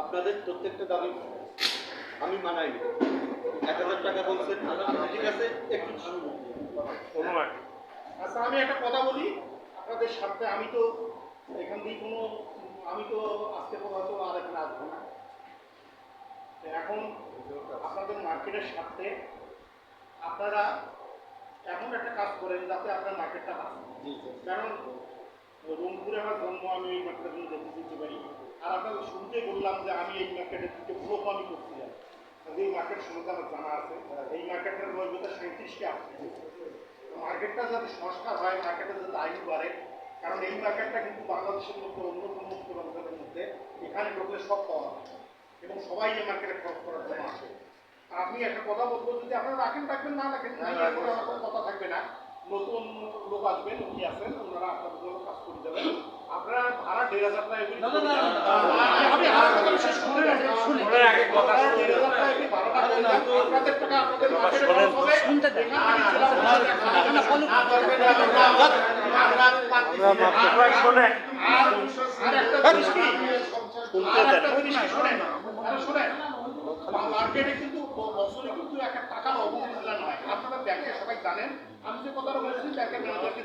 আপনাদের প্রত্যেকটা দাবি আমি মানাই এক হাজার টাকা বলছেন ঠিক আছে একটু শুনুন। আচ্ছা আমি একটা কথা বলি। আপনাদের সাথে আমি তো এখান দিয়ে কোনো আমি তো আজকে পর্যন্ত আর এখানে আসব না। এখন আপনাদের মার্কেটের সাথে আপনারা এমন একটা কাজ করেন যাতে আপনার মার্কেটটা বাঁচে কারণ রংপুরে আমার জন্ম আমি এই মার্কেটের জন্য দেখতে দিতে পারি। আর আপনাদের শুরুতে বললাম যে আমি এই মার্কেটের দিকে পুরো আমি করছিলাম কাজে এই মার্কেট সম্বন্ধে আমার জানা আছে। এই মার্কেটের মজবুতা সাঁত্রিশকে আসছে মার্কেটটা যাতে সংস্কার হয় মার্কেটে যাতে আইন বাড়ে কারণ এই মার্কেটটা কিন্তু বাংলাদেশের মধ্যে অন্যতম মার্কেটের মধ্যে। এখানে ঢুকলে সব পাওয়া যায় এবং সবাই এই মার্কেটে খরচ করার জন্য আসে। আপনি একটা কথা বলব যদি আপনারা রাখেন রাখবেন না রাখেন কথা থাকবে না। নতুন লোক আসবেন উনি আসেন ওনারা আপনাদের মার্কেটে কিন্তু বছরে কিন্তু একটা টাকার অবমূল্যায়ন হয় আপনারা ব্যাংকে সবাই জানেন আমি যে কথাটা বলছি ব্যাংকের ম্যানেজারকে